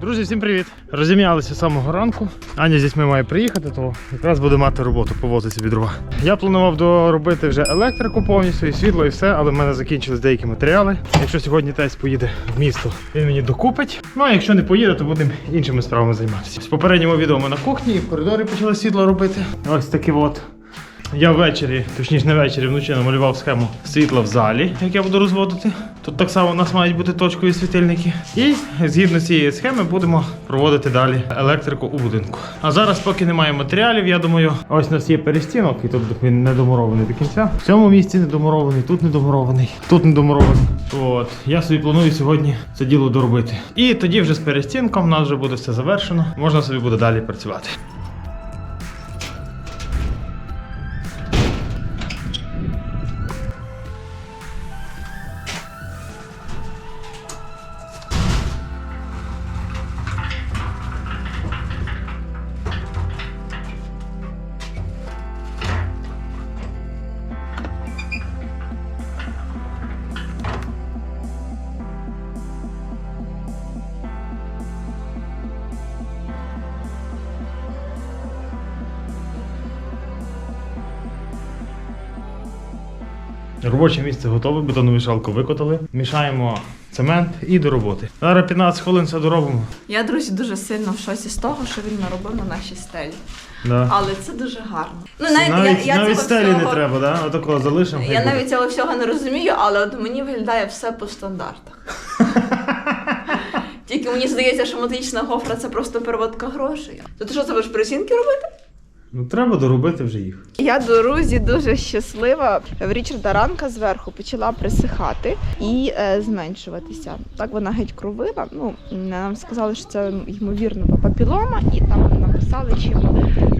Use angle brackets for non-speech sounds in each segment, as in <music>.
Друзі, всім привіт! Розім'ялися з самого ранку. Аня з дітьми має приїхати, то якраз буде мати роботу, повозити собі дрова. Я планував доробити вже електрику повністю, і світло, і все, але в мене закінчились деякі матеріали. Якщо сьогодні тесть поїде в місто, він мені докупить. Ну а якщо не поїде, то будемо іншими справами займатися. В попередньому відео ми на кухні і в коридорі почали світло робити. Ось такі от. Я ввечері, точніше не ввечері, вночі намалював схему світла в залі, як я буду розводити. Тут так само у нас мають бути точкові світильники. І згідно цієї схеми будемо проводити далі електрику у будинку. А зараз, поки немає матеріалів, я думаю, ось у нас є перестінок, і тут він не домурований до кінця. В цьому місці не домурований, тут не домурований, тут не домурований. От я собі планую сьогодні це діло доробити. І тоді вже з перестінком у нас вже буде все завершено. Можна собі буде далі працювати. Місце готове, бетонну мішалку викотали. Мішаємо цемент і до роботи. Зараз 15 хвилин все доробимо. Я, друзі, дуже сильно в шоці з того, що він наробив на нашій стелі. Да. Але це дуже гарно. Ну, навіть я, я навіть стелі всього, не треба, да? Отакого залишимо. Я буде. навіть цього всього не розумію, але от мені виглядає все по стандартах. <laughs> Тільки мені здається, що математична гофра це просто переводка грошей. То ти що це будеш присінки робити? Ну треба доробити вже їх. Я друзі дуже щаслива. В Річарда ранка зверху почала присихати і е, зменшуватися. Так вона геть кровила. Ну нам сказали, що це ймовірно папілома, і там написали, чим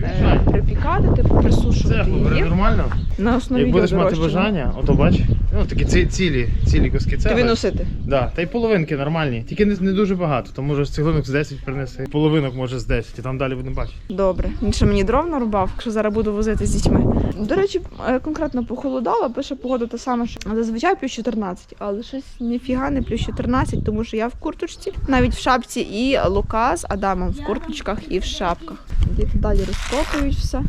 е, припікати, типу присушувати бери її нормально. на основі Як будеш мати бажання, ото бач. Ну такі ці, цілі, цілі куски Тобі носити. Да, та й половинки нормальні. Тільки не, не дуже багато. То може з цеглинок з 10 принеси. Половинок може з 10, і там далі будемо бачити. Добре. Він ще мені дров нарубав, якщо зараз буду возити з дітьми. До речі, е, конкретно похолодало, пише погода та сама, що зазвичай плюс 14, але щось ніфіга не плюс 14, тому що я в курточці, навіть в шапці, і Лука з Адамом в курточках і в шапках. Діти далі розкопують все.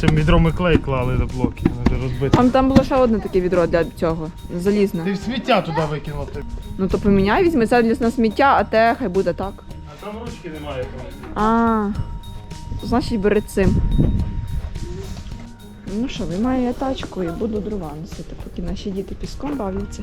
Це відро ми клей клали до блоки, воно вже розбите. Там, там було ще одне таке відро для цього, залізне. Ти в сміття туди викинув. ти. Ну то поміняй, візьми це для на сміття, а те хай буде так. А там ручки немає. А, значить бери цим. Ну що, виймаю я тачку і буду дрова носити, поки наші діти піском бавляться.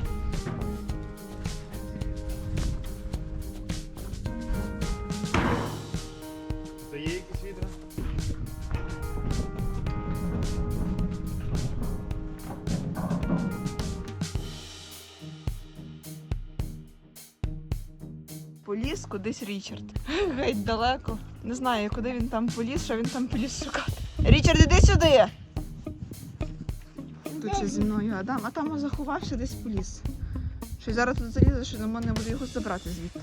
Поліз кудись Річард. <laughs> Геть далеко. Не знаю, куди він там поліз, що він там поліз шукати. Річард, іди сюди! Тут ще зі мною Адам, а там заховався десь поліз. Що зараз тут залізе, що не можна буде його забрати звідти.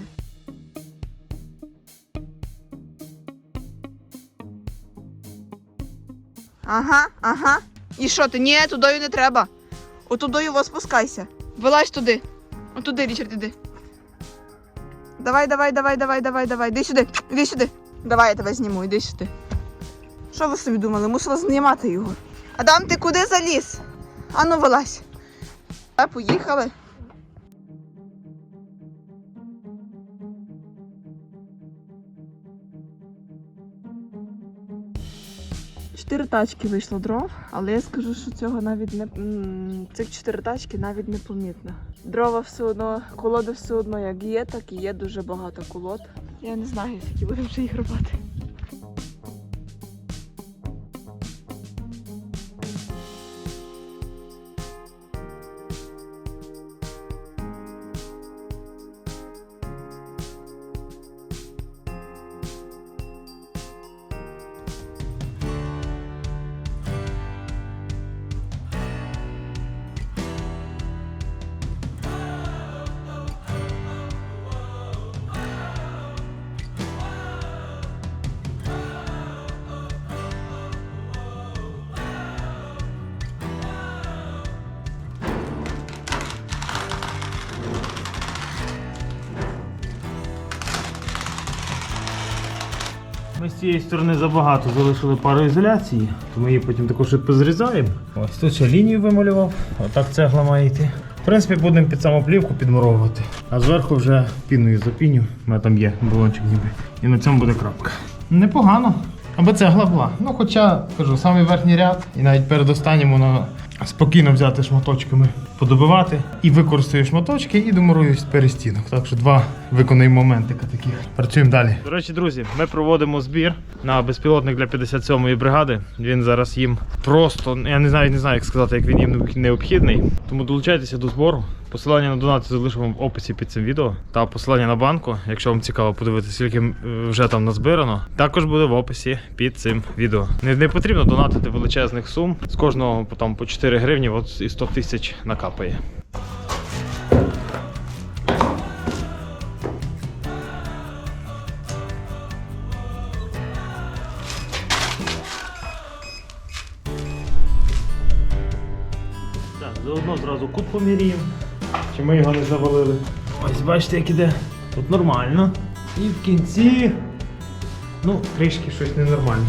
Ага, ага. І що ти? Ні, тудою не треба. Отудою вас спускайся. Вилазь туди. Отуди, Річард, іди. Давай, давай, давай, давай, давай, давай. Іди сюди, іди сюди. Давай я тебе зніму, іди сюди. Що ви собі думали? Мусила знімати його. Адам, ти куди заліз? Ану, вилазь. Поїхали. Чотири тачки вийшло дров, але я скажу, що цього навіть не цих чотири тачки навіть не помітно. Дрова все одно, колоди все одно як є, так і є дуже багато колод. Я не знаю, скільки будемо вже їх рубати. Цієї сторони забагато залишили пароізоляції, то ми її потім також і позрізаємо. Ось тут ще лінію вималював, отак цегла має йти. В принципі, будемо під саму плівку підмуровувати, а зверху вже піною запіню. У мене там є балончик ніби. І на цьому буде крапка. Непогано. Аби цегла була. Ну, хоча, кажу, самий верхній ряд, і навіть перед останнім воно спокійно взяти шматочками, подобивати і використаю шматочки і домурую перестінок. Так що два виконані моментика таких. Працюємо далі. До речі, друзі, ми проводимо збір на безпілотник для 57-ї бригади. Він зараз їм просто, я не знаю, не знаю, як сказати, як він їм необхідний. Тому долучайтеся до збору. Посилання на донати залишу вам в описі під цим відео та посилання на банку, якщо вам цікаво подивитися, скільки е, вже там назбирано, також буде в описі під цим відео. Не, не потрібно донатити величезних сум. З кожного там, по 4 гривні, от і 100 тисяч накапає. Заодно зразу кут поміряємо. Чи ми його не завалили. Ось бачите, як іде. Тут нормально. І в кінці. Ну, трішки щось ненормальне.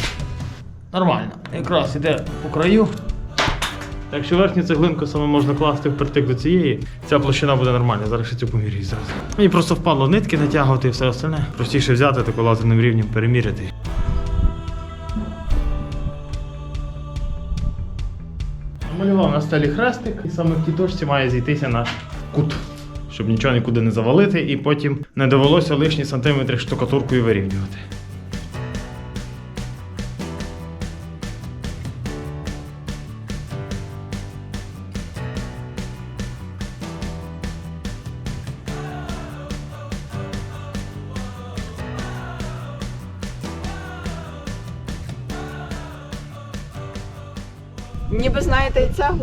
Нормально. Якраз іде по краю. Так що верхню цеглинку саме можна класти впритик до цієї. Ця площина буде нормальна, зараз ще цю помірюю зразу. Мені просто впадло нитки натягувати і все остальне. Простіше взяти таку лазерним рівнем переміряти. Намалював на стелі хрестик, і саме в тій точці має зійтися наш кут, щоб нічого нікуди не завалити, і потім не довелося лишні сантиметри штукатуркою вирівнювати.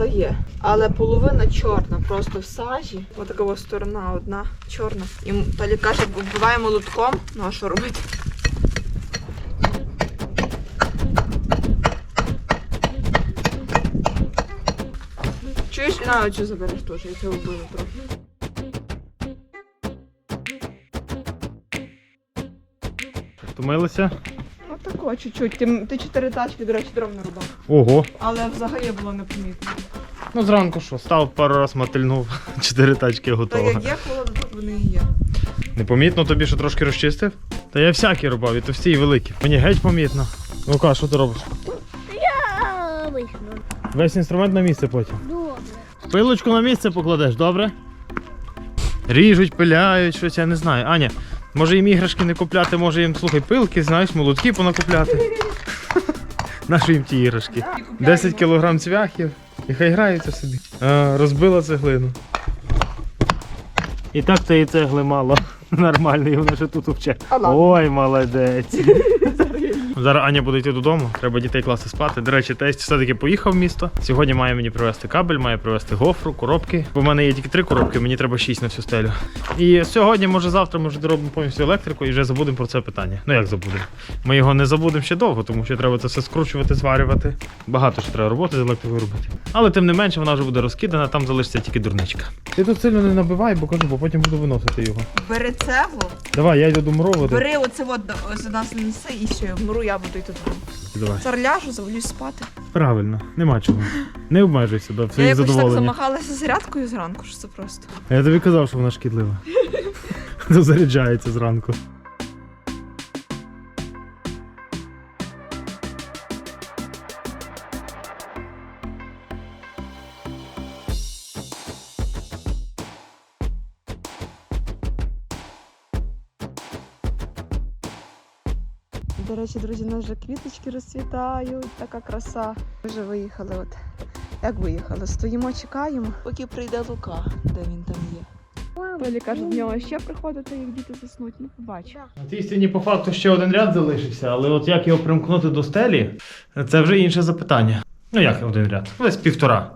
Знаєте, є, але половина чорна, просто в сажі. Отакова сторона одна чорна. І Толік каже, вбиває молотком. Ну а що робити? Чуєш, на оцю забереш теж, я це вбила трохи. Втомилися? Отако, чуть-чуть. Ти, ти чотири тачки, до речі, дров не рубав. Ого. Але взагалі було непомітно. Ну зранку що, став пару раз мотильнув, <laughs> чотири тачки Так готово. як є холодно, так вони і є. Непомітно тобі, що трошки розчистив? Та я всякі рубав, і товсті, і великі. Мені геть помітно. Лука, що ти робиш? Я вийшов. Весь інструмент на місце потім. Добре. Пилочку на місце покладеш, добре? Ріжуть, пиляють, щось я не знаю. Аня, може їм іграшки не купляти, може їм, слухай, пилки, знаєш, молотки понакупляти. Наші їм ті іграшки. 10 кілограм цвяхів і хай граються собі. А, розбила цеглину. І так цієї цегли мало. <laughs> Нормально, і вона ще тут вче. Ой, молодець. <laughs> Зараз Аня буде йти додому, треба дітей класти спати. До речі, тесть все-таки поїхав в місто. Сьогодні має мені привезти кабель, має привезти гофру, коробки. Бо в мене є тільки три коробки, мені треба шість на всю стелю. І сьогодні, може завтра, ми вже доробимо повністю електрику і вже забудемо про це питання. Ну як забудемо? Ми його не забудемо ще довго, тому що треба це все скручувати, зварювати. Багато ще треба роботи з електрикою робити. Але тим не менше вона вже буде розкидана, там залишиться тільки дурничка. Ти тут сильно не набивай, бо кажу, бо потім буду виносити його. Бери цеглу, Давай, я йду до муровати. бери оце от до- за нас неси і все, вмру, я буду йти додому. Давай. Зараз ляжу, завалюсь спати. Правильно, нема чого. Не обмежуйся до Я своїх якось так задоволення. замахалася зарядкою зранку, що це просто. Я тобі казав, що вона шкідлива. <laughs> Заряджається зранку. Речі, друзі, у нас вже квіточки розцвітають, така краса. Ми вже виїхали. От як виїхали? Стоїмо, чекаємо, поки прийде Лука, де він там є. Толі каже, до нього ще приходити, як діти заснуть. Ну, побачимо. На тій стіні по факту ще один ряд залишився, але от як його примкнути до стелі, це вже інше запитання. Ну як один ряд? Десь півтора.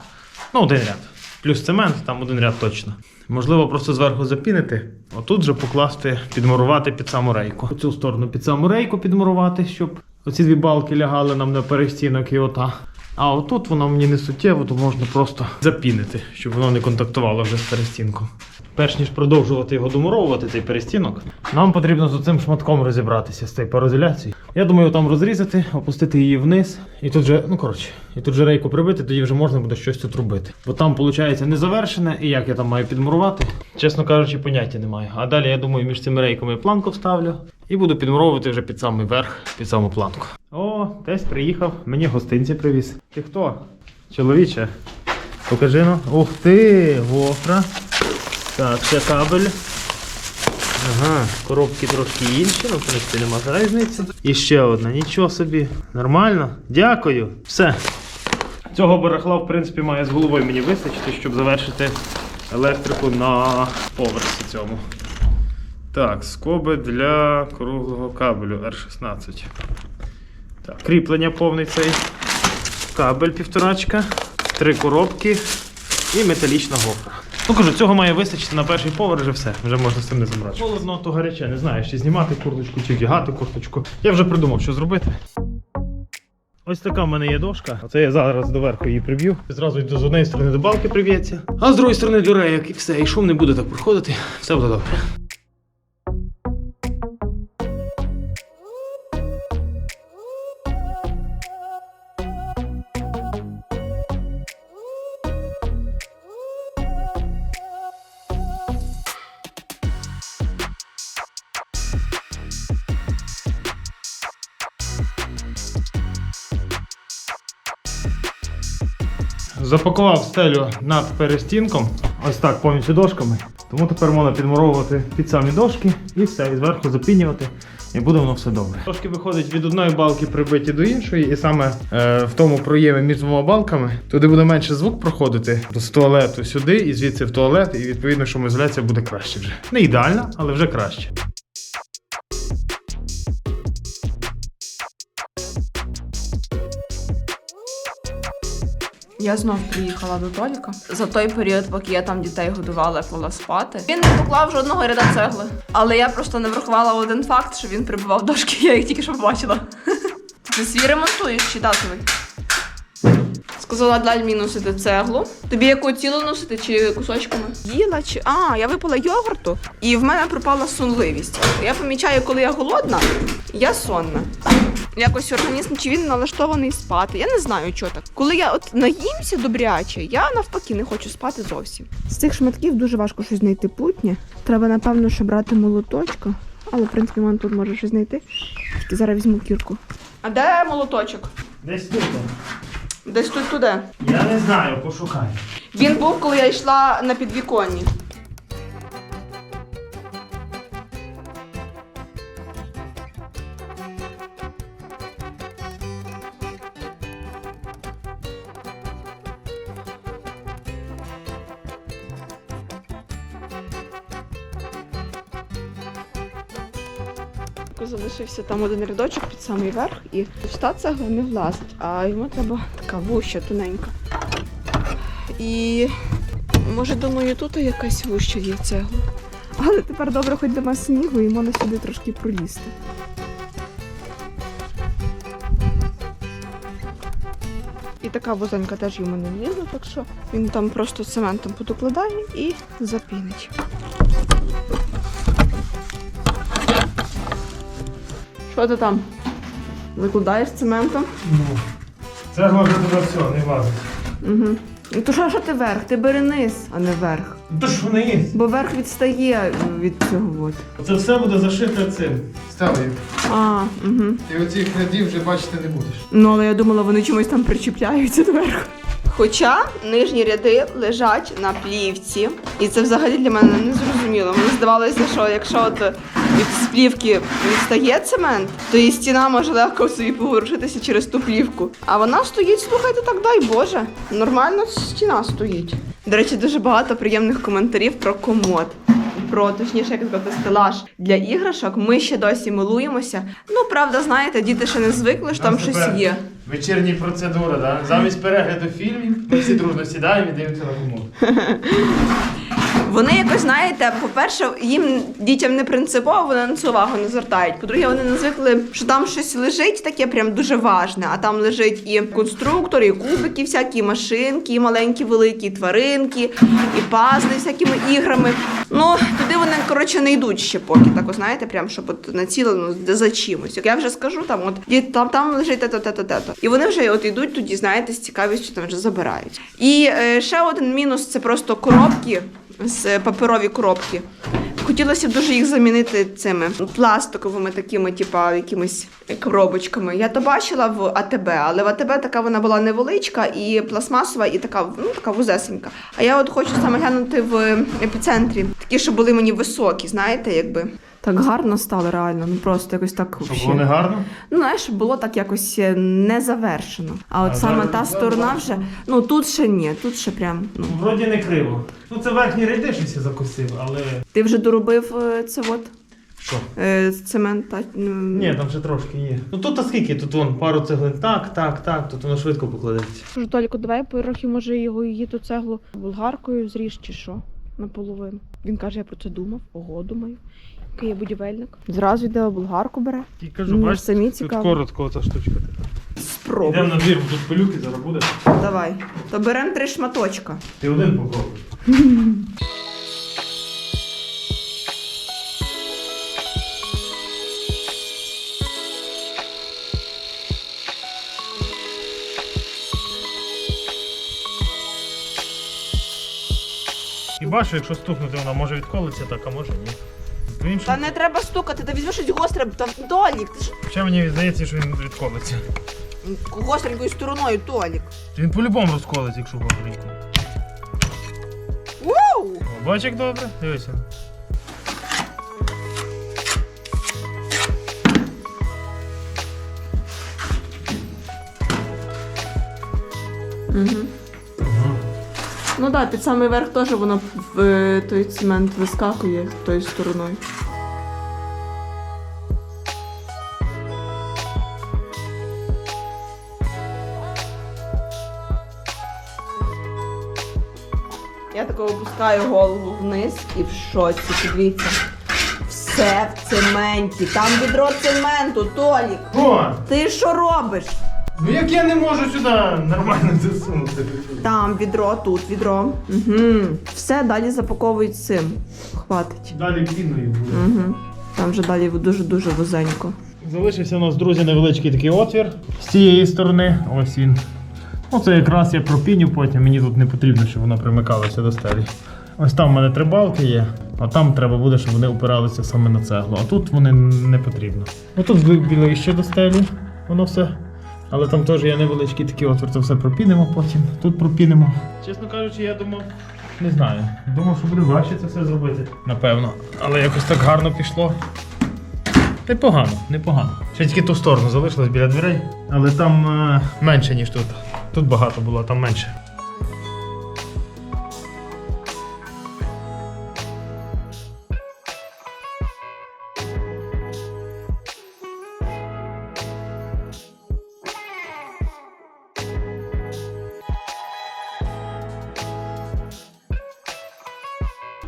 Ну, один ряд. Плюс цемент, там один ряд точно. Можливо, просто зверху запінити, отут же покласти, підмурувати під саму рейку. Цю сторону під саму рейку підмурувати, щоб оці дві балки лягали нам на перестінок і ота. А отут воно мені не суттєво, то можна просто запінити, щоб воно не контактувало вже з перестінком. Перш ніж продовжувати його домуровувати, цей перестінок, нам потрібно з цим шматком розібратися з цією пароізоляцією. Я думаю, там розрізати, опустити її вниз, і тут же, ну коротше, і тут же рейку прибити, тоді вже можна буде щось тут робити. Бо там, виходить, не завершене, і як я там маю підмурувати, чесно кажучи, поняття не маю. А далі я думаю, між цими рейками планку вставлю і буду підмуровувати вже під самий верх, під саму планку. О, десь приїхав, мені гостинці привіз. Ти хто? Чоловіче? Покажи ну. Ух ти, гофра. Так, це кабель. Ага, коробки трошки інші, ну, в принципі, нема різниці. І ще одна, нічого собі. Нормально? Дякую. Все. Цього барахла, в принципі, має з головою мені вистачити, щоб завершити електрику на поверсі цьому. Так, скоби для круглого кабелю R16. Так, кріплення повний цей. Кабель півторачка, три коробки і металічна гофра. Ну кажу, цього має вистачити на перший поверх, вже все, вже можна з цим не заморачувати. Холодно, то гаряче, не знаю, чи знімати курточку, чи вдягати курточку. Я вже придумав, що зробити. Ось така в мене є дошка. Оце я зараз доверху її приб'ю. Зразу йду з однієї сторони до балки приб'ється, а з другої сторони до рейок і все. І шум не буде так проходити. Все буде добре. Запакував стелю над перестінком, ось так повністю дошками. Тому тепер можна підмуровувати під самі дошки і все, і зверху запінювати, і буде воно все добре. Дошки виходять від одної балки прибиті до іншої, і саме е, в тому проємі між двома балками туди буде менше звук проходити з туалету сюди і звідси в туалет, і відповідно шумоізоляція буде краще вже. Не ідеальна, але вже краще. Я знов приїхала до Толіка. За той період, поки я там дітей годувала, клала спати. Він не поклав жодного ряда цегли. Але я просто не врахувала один факт, що він прибивав дошки, я їх тільки що побачила. Ти свій ремонтуєш чи татовий? Сказала Даль мені носити цеглу. Тобі яку цілу носити чи кусочками? Їла чи. А, я випила йогурту, і в мене пропала сонливість. Я помічаю, коли я голодна, я сонна. Якось організм чи він налаштований спати. Я не знаю, що так. Коли я от наїмся добряче, я навпаки не хочу спати зовсім. З цих шматків дуже важко щось знайти путнє. Треба, напевно, ще брати молоточка. Але, в принципі, man тут може щось знайти. Тільки зараз візьму кірку. А де молоточок? Десь тут. Десь тут туди. Я не знаю, пошукай. Він був, коли я йшла на підвіконні. Залишився там один рядочок під самий верх, і та цегла не влазить, а йому треба така вуща тоненька. І може, думаю, тут якась вуща є цегла. Але тепер добре, хоч нема снігу, і можна сюди трошки пролізти. І така вузенька теж йому не влізла, так що він там просто цементом подокладає і запінить. Що ти там? Викладаєш цементом? Ну, цегла вже туди все, не влазить. Угу. Ну то що, що ти верх? Ти бери низ, а не верх. Ну то ж вони є. Бо верх відстає від цього. От. Це все буде зашите цим. Стелею. А, угу. І оцих рядів вже бачити не будеш. Ну, але я думала, вони чомусь там причіпляються доверху. Хоча нижні ряди лежать на плівці, і це взагалі для мене не зрозуміло. Мені здавалося, що якщо от від сплівки відстає цемент, то і стіна може легко собі поворушитися через ту плівку. А вона стоїть, слухайте, так дай Боже. Нормально стіна стоїть. До речі, дуже багато приємних коментарів про комод. Про точніше, як сказати, стелаж для іграшок. Ми ще досі милуємося. Ну, правда, знаєте, діти ще не звикли, що там щось тепер є. Вечірні процедури, да? Замість перегляду фільмів ми всі дружно сідаємо і дивимося на комод. <laughs> Вони якось, знаєте, по-перше, їм дітям не принципово, вони на це увагу не звертають. По-друге, вони не звикли, що там щось лежить таке прям дуже важне. А там лежить і конструктор, і кубики, всякі машинки, і маленькі, великі, тваринки, і пазли всякими іграми. Ну, туди вони, коротше, не йдуть ще поки. Так, знаєте, прям щоб от націлено за чимось. Як я вже скажу, там от там, там лежить те-то, те-то, те-то. І вони вже от йдуть тоді, знаєте, з цікавістю там вже забирають. І е, ще один мінус це просто коробки з паперові коробки. Хотілося б дуже їх замінити цими пластиковими такими, типа якимись коробочками. Я то бачила в АТБ, але в АТБ така вона була невеличка і пластмасова, і така, ну така вузесенька. А я от хочу саме глянути в епіцентрі, такі, що були мені високі, знаєте, якби. Так гарно стало реально, ну просто якось так. Щоб вообще. було не гарно? Ну, знаєш, було так якось е, не завершено. А от А саме зараз та сторона вже, ну тут ще ні, тут ще прям. Ну. Вроді не криво. Ну це верхній ряди щось я закусив, але. Ти вже доробив е, це от Що? е, цемент? Та, Ні, там ще трошки є. Ну тут а скільки? Тут вон пару цеглин. Так, так, так, тут воно швидко покладеться. Кажу, Толіку, давай трохи, може, його її ту цеглу болгаркою зріж чи що наполовину. Він каже, я про це думав, ого, думаю. Який будівельник. Зразу йде болгарку бере. І кажу, бачиш, самі тут цікаво. коротко оця штучка така. Спробуй. Йдемо на двір, бо тут пилюки зараз буде. Давай. То беремо три шматочка. Ти один попробуй. І бачу, якщо стукнути, вона може відколитися так, а може ні. Та не треба стукати, та візьми щось гостре, та Толік, ти ж ще мені здається, що він відколиться. гостренькою стороною, Толік. Він по-любому розколиться, якщо гостренько. Ууу! О, Бач, як добре? Дивися. Угу. Ну так, під самий верх теж воно в е, той цемент вискакує тою стороною. Опускаю голову вниз і в шоці. Подивіться. Все в цементі. Там відро цементу, Толік. О! Ти що робиш? Ну як я не можу сюди нормально засунути? Там відро, тут відро. Угу. Все далі запаковують цим. Хватить. Далі піною буде. Угу. Там вже далі дуже-дуже вузенько. Залишився у нас, друзі, невеличкий такий отвір з цієї сторони. Ось він. Оце якраз я пропіню потім, мені тут не потрібно, щоб воно примикалося до стелі. Ось там в мене три балки є, а там треба буде, щоб вони опиралися саме на цеглу. А тут вони не потрібно. Отут ближче до стелі, воно все. Але там теж є невеличкий такий отвір, це все пропінимо потім. Тут пропінимо. Чесно кажучи, я думав, не знаю. Думав, що буде важче це все зробити. Напевно. Але якось так гарно пішло. Непогано, непогано. Ще тільки ту сторону залишилось біля дверей, але там е, менше, ніж тут. Тут багато було, там менше.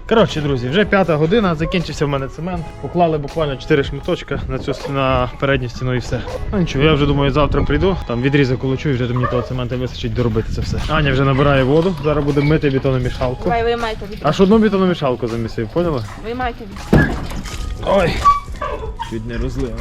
Коротше, друзі, вже п'ята година, закінчився в мене цемент. Поклали буквально 4 шматочка на цю на передню стіну і все. Ну нічого, я вже думаю, завтра прийду, там відрізок улучу і вже мені того цементу вистачить доробити це все. Аня вже набирає воду, зараз буде мити бетономішалку. Давай виймайте від. Аж одну бетономішалку замісив, поняла? Виймайте від. Ой! Чуть не розлив.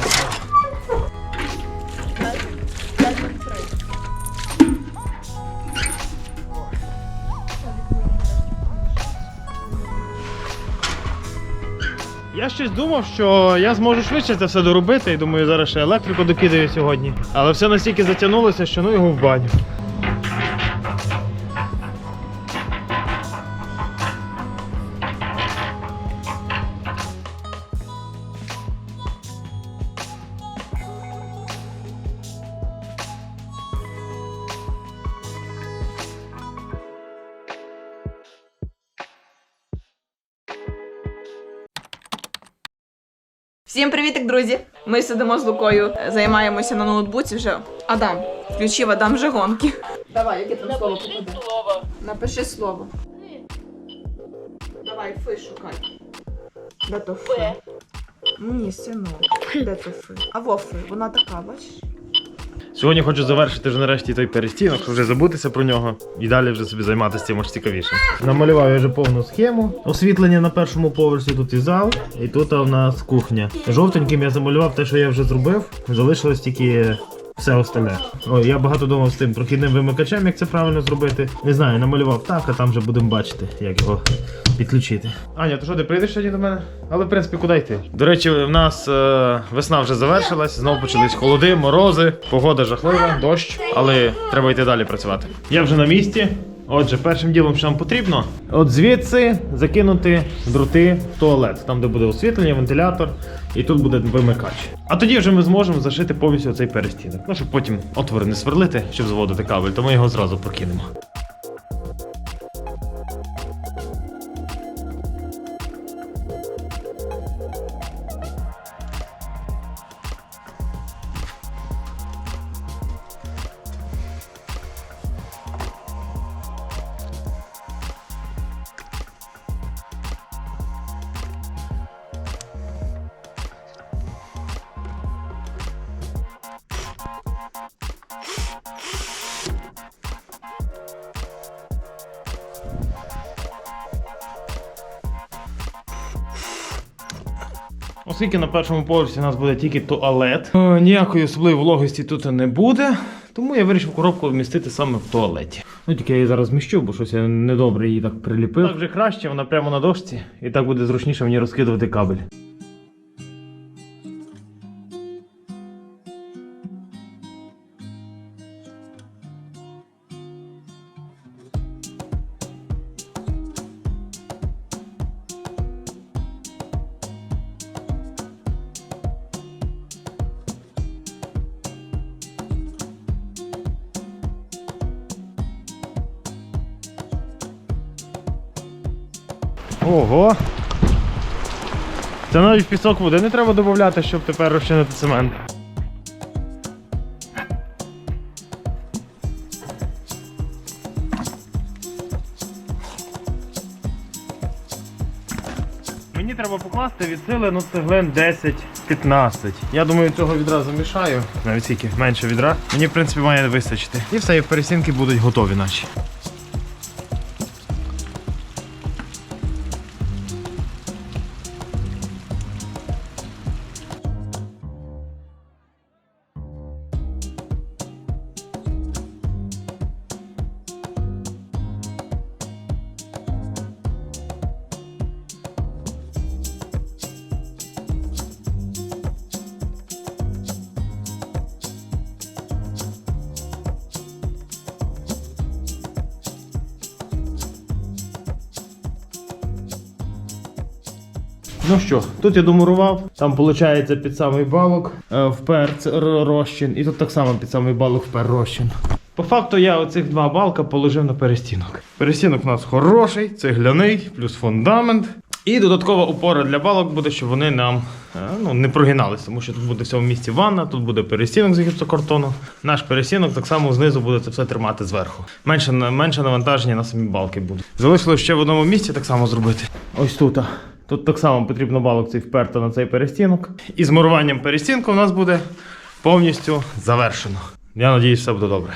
Я щось думав, що я зможу швидше це все доробити, і думаю, зараз ще електрику докидаю сьогодні. Але все настільки затягнулося, що ну його в баню. Всім привітик, друзі! Ми сидимо з Лукою, е, займаємося на ноутбуці вже. Адам, включив Адам вже гонки. Давай, яке там слово попаде? Напиши слово. Давай, фи шукай. Де то фи? Ні, синок. Де то фи? А во фи, вона така, бачиш? Сьогодні хочу завершити вже нарешті той перестінок, щоб вже забутися про нього і далі вже собі займатися цим аж цікавіше. Намалював я вже повну схему. Освітлення на першому поверсі тут і зал, і тут у нас кухня. Жовтеньким я замалював те, що я вже зробив. Залишилось тільки все остальне. Ой, я багато думав з тим прохідним вимикачем, як це правильно зробити. Не знаю, намалював так, а там вже будемо бачити, як його підключити. Аня, то що ти прийдеш сьогодні до мене? Але в принципі, куди йти? До речі, в нас е, весна вже завершилась, знову почались холоди, морози, погода жахлива, дощ, але треба йти далі працювати. Я вже на місці. Отже, першим ділом, що нам потрібно, от звідси закинути дроти в туалет, там, де буде освітлення, вентилятор, і тут буде вимикач. А тоді вже ми зможемо зашити повністю цей перестінок. Ну, щоб потім отвори не сверлити, щоб заводити кабель, то ми його зразу прокинемо. Оскільки на першому поверсі у нас буде тільки туалет, е, ніякої особливої вологості тут не буде, тому я вирішив коробку вмістити саме в туалеті. Ну тільки я її зараз зміщу, бо щось я недобре її так приліпив. Так вже краще, вона прямо на дошці, і так буде зручніше мені розкидувати кабель. Ого! Це навіть в пісок води не треба додати, щоб тепер розчинити цемент. Мені треба покласти від сили ну, цеглин 10-15. Я думаю, цього відразу мішаю. Навіть скільки менше відра. Мені, в принципі, має вистачити. І все, і пересінки будуть готові наші. Ну що, тут я домурував, там виходить під самий балок е, впер розчин, і тут так само під самий балок впер розчин. По факту я оцих два балка положив на перестінок. Перестінок у нас хороший, цегляний, плюс фундамент. І додаткова опора для балок буде, щоб вони нам е, ну, не прогиналися, тому що тут буде в цьому місці ванна, тут буде перестінок з гіпсокартону. Наш перестінок так само знизу буде це все тримати зверху. Менше, менше навантаження на самі балки буде. Залишилось ще в одному місці так само зробити. Ось тут. Тут так само потрібно балок цей вперто на цей перестінок. І з муруванням перестінку у нас буде повністю завершено. Я надіюсь, все буде добре.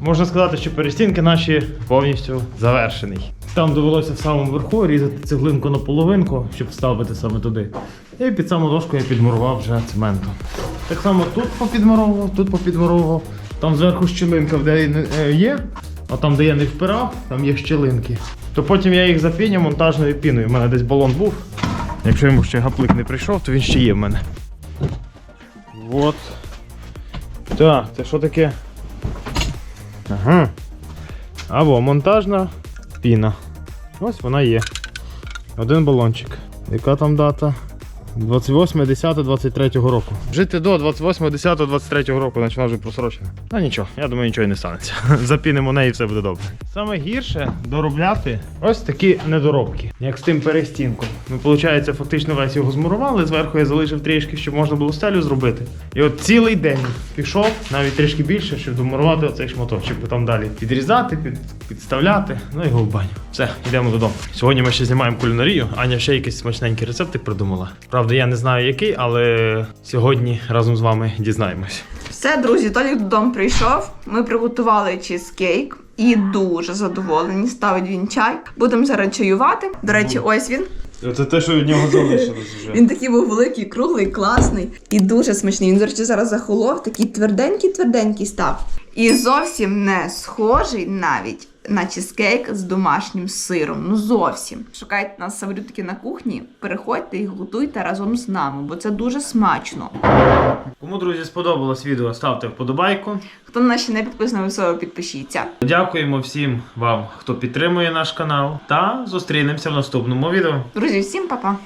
Можна сказати, що перестінки наші повністю завершений. Там довелося в самому верху різати цеглинку на половинку, щоб вставити саме туди. І під саму дошку я підмурував вже цементом. Так само тут попідмуровував, тут попідмуровував. Там зверху щілинка, де е, є, а там, де я не впирав, там є щілинки. То потім я їх запіню монтажною піною. У мене десь балон був. Якщо йому ще гаплик не прийшов, то він ще є в мене. От. Так, це що таке? Ага. Або монтажна піна. Ось вона є. Один балончик. Яка там дата? 28, 10, 23 року. Жити до 28, 10, 23 року починав вже просрочено. Та нічого, я думаю, нічого і не станеться. <laughs> Запінимо неї і все буде добре. Саме гірше доробляти ось такі недоробки, як з тим перестінком. Ну, виходить, фактично весь його змурували. Зверху я залишив трішки, щоб можна було стелю зробити. І от цілий день пішов, навіть трішки більше, щоб домурувати оцей шматочок, потім далі підрізати, під, підставляти. Ну і го баню. Все, йдемо додому. Сьогодні ми ще знімаємо кулінарію. Аня ще якийсь смачненький рецептик придумала. Правда, я не знаю який, але сьогодні разом з вами дізнаємось. Все, друзі, Толік додому прийшов. Ми приготували чизкейк і дуже задоволені. Ставить він чай. Будемо зараз чаювати. До речі, ось він. Це те, що від нього залишилось вже. Він такий був великий, круглий, класний і дуже смачний. Він, до речі, зараз захолов, такий тверденький-тверденький став. І зовсім не схожий навіть на чизкейк з домашнім сиром. Ну зовсім. Шукайте нас саврютки на кухні, переходьте і готуйте разом з нами, бо це дуже смачно. Кому, друзі, сподобалось відео, ставте вподобайку. Хто на нас ще не підписаний, обов'язково підпишіться. Дякуємо всім вам, хто підтримує наш канал. Та зустрінемося в наступному відео. Друзі, всім па-па!